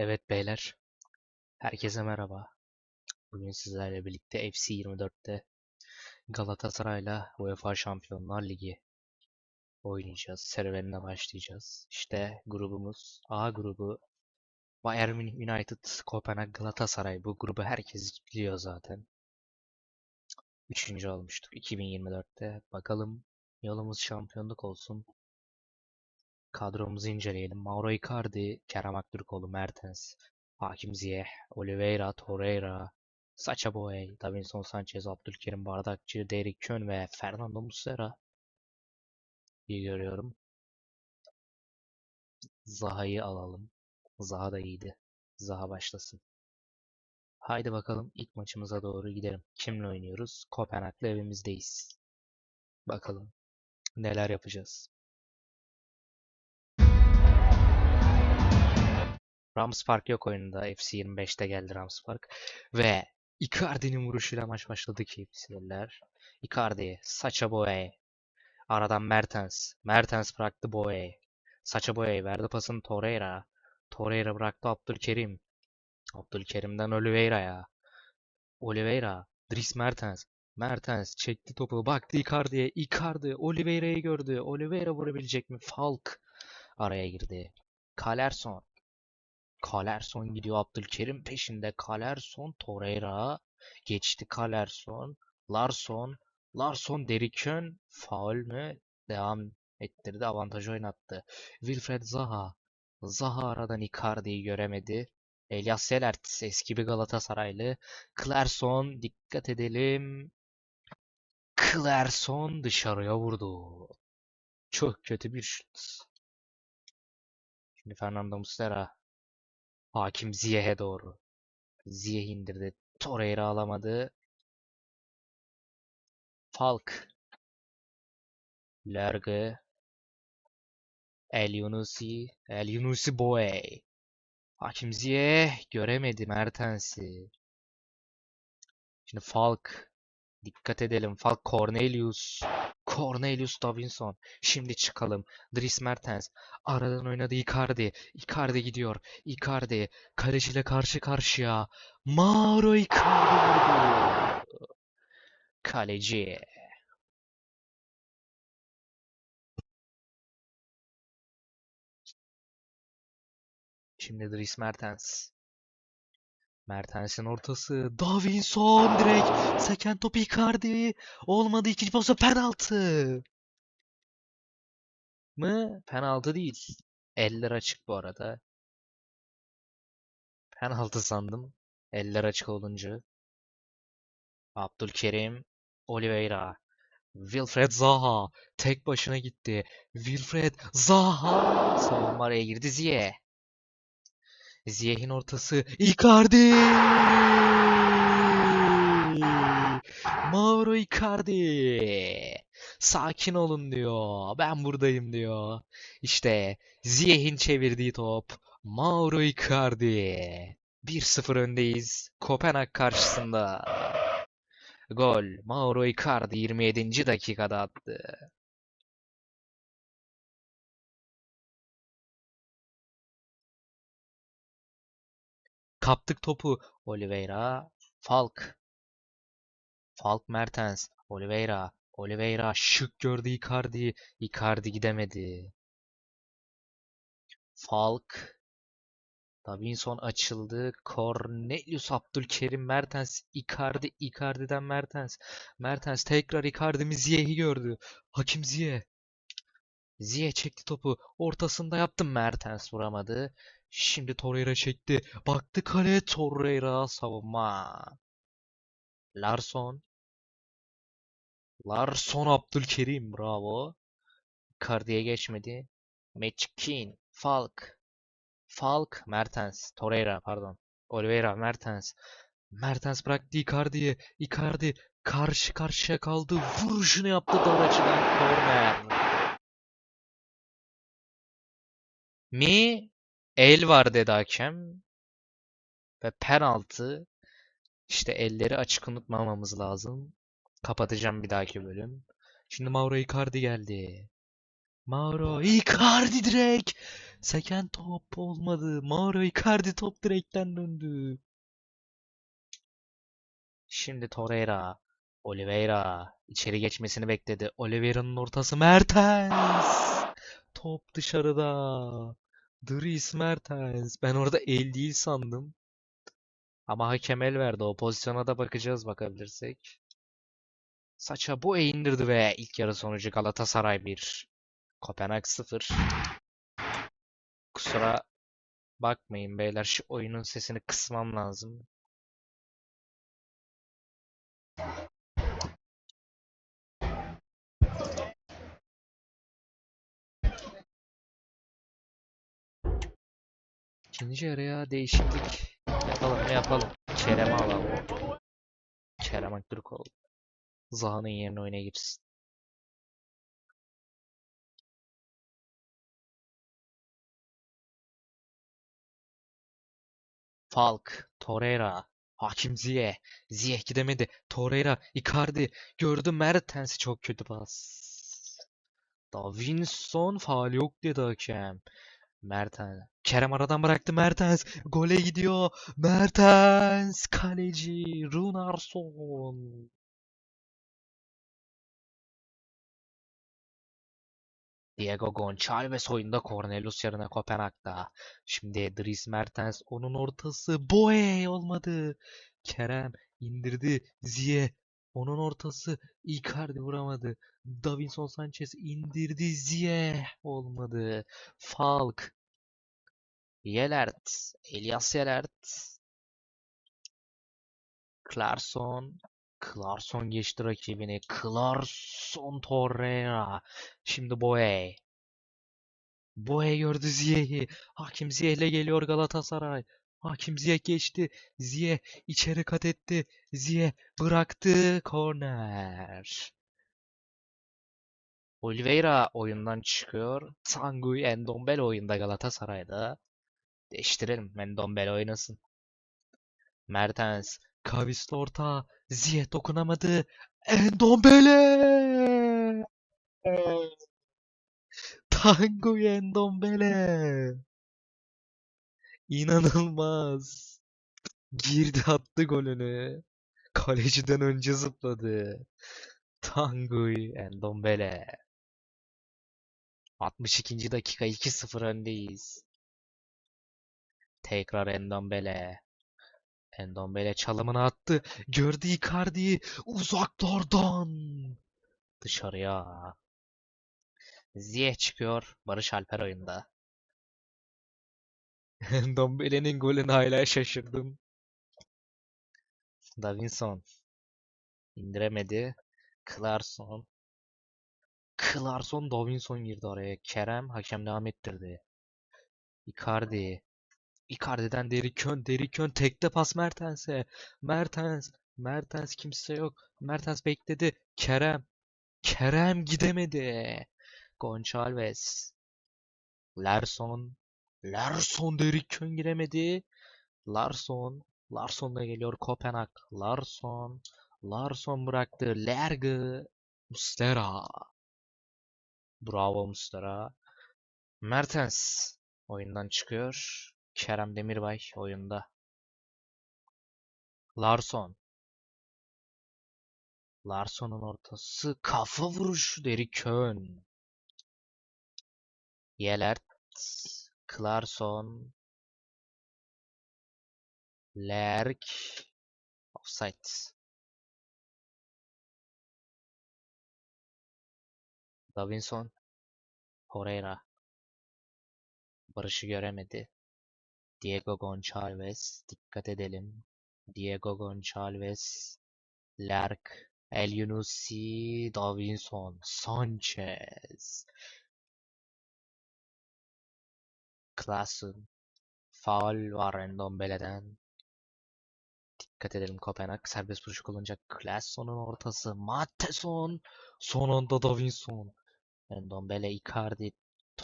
Evet beyler, herkese merhaba. Bugün sizlerle birlikte FC 24'te Galatasaray'la UEFA Şampiyonlar Ligi oynayacağız. Serüvenine başlayacağız. İşte grubumuz A grubu Bayern Münih United, Kopenhag, Galatasaray. Bu grubu herkes biliyor zaten. Üçüncü olmuştuk 2024'te. Bakalım yolumuz şampiyonluk olsun. Kadromuzu inceleyelim. Mauro Icardi, Kerem Aktürkoğlu, Mertens, Hakim Ziyech, Oliveira, Torreira, Sacha Boey, Davinson Sanchez, Abdülkerim Bardakçı, Derrick Kön ve Fernando Muslera. İyi görüyorum. Zaha'yı alalım. Zaha da iyiydi. Zaha başlasın. Haydi bakalım ilk maçımıza doğru gidelim. Kimle oynuyoruz? Kopenhag'la evimizdeyiz. Bakalım neler yapacağız. Rams Park yok oyunda. FC 25'te geldi Rams Park. Ve Icardi'nin vuruşuyla maç başladı keyifliler. Icardi, Sacha Boey. Aradan Mertens. Mertens bıraktı Boey. Sacha Boey verdi pasını Torreira. Torreira bıraktı Abdülkerim. Abdülkerim'den Oliveira'ya. Oliveira. Dries Mertens. Mertens çekti topu. Baktı Icardi'ye. Icardi Oliveira'yı gördü. Oliveira vurabilecek mi? Falk araya girdi. Kalerson. Kalerson gidiyor Abdülkerim peşinde. Kalerson Torreira geçti Kalerson. Larson. Larson Derikön faul mü? Devam ettirdi. Avantajı oynattı. Wilfred Zaha. Zaha aradan Icardi'yi göremedi. Elias Selert eski bir Galatasaraylı. Clerson dikkat edelim. Clerson dışarıya vurdu. Çok kötü bir şut. Şimdi Fernando Muslera Hakim Ziyeh'e doğru. Ziyeh indirdi. Torreira alamadı. Falk. Lerge. El Yunusi. El Yunusi Boey. Hakim Ziyeh göremedi Mertens'i. Şimdi Falk. Dikkat edelim. Falk Cornelius. Cornelius Davinson. Şimdi çıkalım. Dries Mertens. Aradan oynadı Icardi. Icardi gidiyor. Icardi. Kaleciyle karşı karşıya. Mauro Icardi. Kaleci. Şimdi Dries Mertens. Mertens'in ortası. Davinson direkt. Seken top Icardi. Olmadı ikinci pozisyon penaltı. Mı? Penaltı değil. Eller açık bu arada. Penaltı sandım. Eller açık olunca. Abdülkerim. Oliveira. Wilfred Zaha. Tek başına gitti. Wilfred Zaha. Savunma araya girdi Ziyeh. Ziyeh'in ortası. Icardi. Mauro Icardi. Sakin olun diyor. Ben buradayım diyor. İşte Ziyeh'in çevirdiği top. Mauro Icardi. 1-0 öndeyiz. Kopenhag karşısında. Gol. Mauro Icardi 27. dakikada attı. Kaptık topu. Oliveira. Falk. Falk Mertens. Oliveira. Oliveira şık gördü Icardi. Icardi gidemedi. Falk. Davinson açıldı. Cornelius Abdülkerim Mertens. Icardi. Icardi'den Mertens. Mertens tekrar Icardi Ziyeh'i gördü. Hakim Ziyeh. Ziyeh çekti topu. Ortasında yaptım. Mertens vuramadı. Şimdi Torreira çekti. Baktı kale Torreira savunma. Larson. Larson Abdülkerim bravo. Icardi'ye geçmedi. Meçkin. Falk. Falk. Mertens. Torreira pardon. Oliveira. Mertens. Mertens bıraktı Icardi'ye. Icardi karşı karşıya kaldı. Vuruşunu yaptı dar açıdan korner. Mi? El var dedi hakem. Ve penaltı. İşte elleri açık unutmamamız lazım. Kapatacağım bir dahaki bölüm. Şimdi Mauro Icardi geldi. Mauro Icardi direkt. Seken top olmadı. Mauro Icardi top direkten döndü. Şimdi Torreira. Oliveira. içeri geçmesini bekledi. Oliveira'nın ortası Mertens. Top dışarıda. Dries Mertens. Ben orada el değil sandım. Ama hakem el verdi. O pozisyona da bakacağız bakabilirsek. Saça bu indirdi ve ilk yarı sonucu Galatasaray 1. Kopenhag 0. Kusura bakmayın beyler şu oyunun sesini kısmam lazım. İkinci yarıya değişiklik yapalım mı yapalım. Kerem'i alalım. Kerem Aktürkoğlu. Zaha'nın yerine oyuna girsin. Falk, Torreira, Hakim Ziyech. Ziyech gidemedi. Torreira, Icardi. Gördü Mertens'i çok kötü pas. Davinson faul yok dedi hakem. Mertens. Kerem aradan bıraktı Mertens. Gole gidiyor. Mertens. Kaleci. Runarsson. Diego Gonçalves oyunda Cornelius yerine Kopenhag'da. Şimdi Dries Mertens onun ortası. Boye olmadı. Kerem indirdi. Ziyech onun ortası. Icardi vuramadı. Davinson Sanchez indirdi. Ziyech olmadı. Falk. Yelert. Elias Yelert. Clarkson. Clarkson geçti rakibini. Clarkson Torreira. Şimdi Boye. Boye gördü Ziyech'i. Hakim Ziyech'le geliyor Galatasaray. Hakim Ziyech geçti. Ziyech içeri kat etti. Ziyech bıraktı. Korner. Oliveira oyundan çıkıyor. Tanguy Endombele oyunda Galatasaray'da. Değiştirelim. Endombele oynasın. Mertens. Kavisli orta. Ziyech dokunamadı. Endombele! Tanguy Endombele! İnanılmaz. Girdi attı golünü. Kaleciden önce zıpladı. Tanguy Endombele. 62. dakika 2-0 öndeyiz. Tekrar Endombele. Endombele çalımını attı. Gördü Icardi'yi uzaklardan. Dışarıya. Ziyech çıkıyor. Barış Alper oyunda. Endombele'nin golünü hala şaşırdım. Davinson. indiremedi. Clarkson. Clarkson Davinson girdi oraya. Kerem hakem devam ettirdi. Icardi. Icardi'den Derikön. Derikön tekte pas Mertens'e. Mertens. Mertens kimse yok. Mertens bekledi. Kerem. Kerem gidemedi. Gonçalves. Larson. Larson Derikön giremedi. Larson. Larson da geliyor Kopenhag. Larson. Larson bıraktı. Lerge. Muslera. Bravo Muslera. Mertens oyundan çıkıyor. Kerem Demirbay oyunda. Larson. Larson'un ortası. Kafa vuruşu Derrick Köhn. Yelert. Clarkson. Lerk. Offside. Davinson. Torreira. Barış'ı göremedi. Diego Gonçalves. Dikkat edelim. Diego Gonçalves. Lerk. El Yunusi. Davinson. Sanchez. Klassen. Faul var Endombele'den. Dikkat edelim Kopenhag serbest vuruş kullanacak. Klasson'un ortası. Matteson. Son anda Davinson. Endombele, Icardi,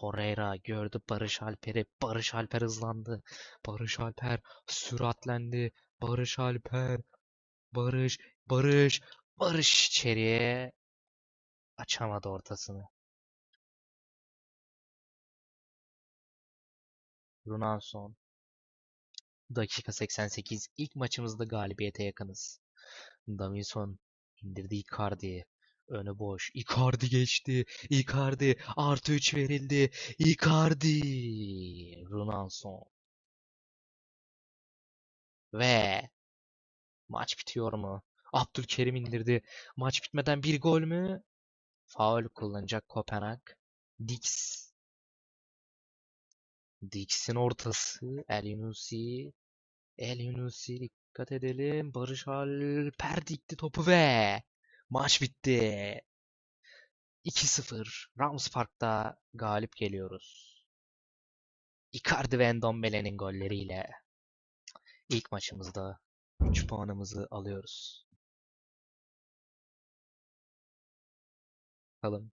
Torreira gördü Barış Alper'i. Barış Alper hızlandı. Barış Alper süratlendi. Barış Alper. Barış, Barış, Barış içeriye açamadı ortasını. Runanson. Dakika 88. İlk maçımızda galibiyete yakınız. Davinson indirdi Icardi. Önü boş. Icardi geçti. Icardi. Artı 3 verildi. Icardi. Runanson. Ve maç bitiyor mu? Abdülkerim indirdi. Maç bitmeden bir gol mü? Faul kullanacak Kopenhag. Dix. Dix'in ortası. El Yunusi. El Yunusi dikkat edelim. Barış Alper dikti topu ve maç bitti. 2-0. Rams Park'ta galip geliyoruz. Icardi ve Ndombele'nin golleriyle ilk maçımızda 3 puanımızı alıyoruz. Bakalım.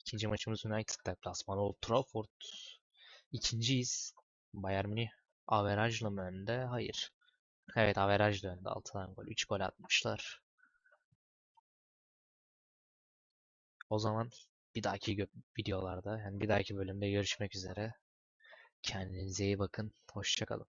İkinci maçımız United deplasmanı Old Trafford. İkinciyiz. Bayern Münih averajla mı önde? Hayır. Evet averajla önde. 6 tane gol. 3 gol atmışlar. O zaman bir dahaki videolarda yani bir dahaki bölümde görüşmek üzere. Kendinize iyi bakın. Hoşça kalın.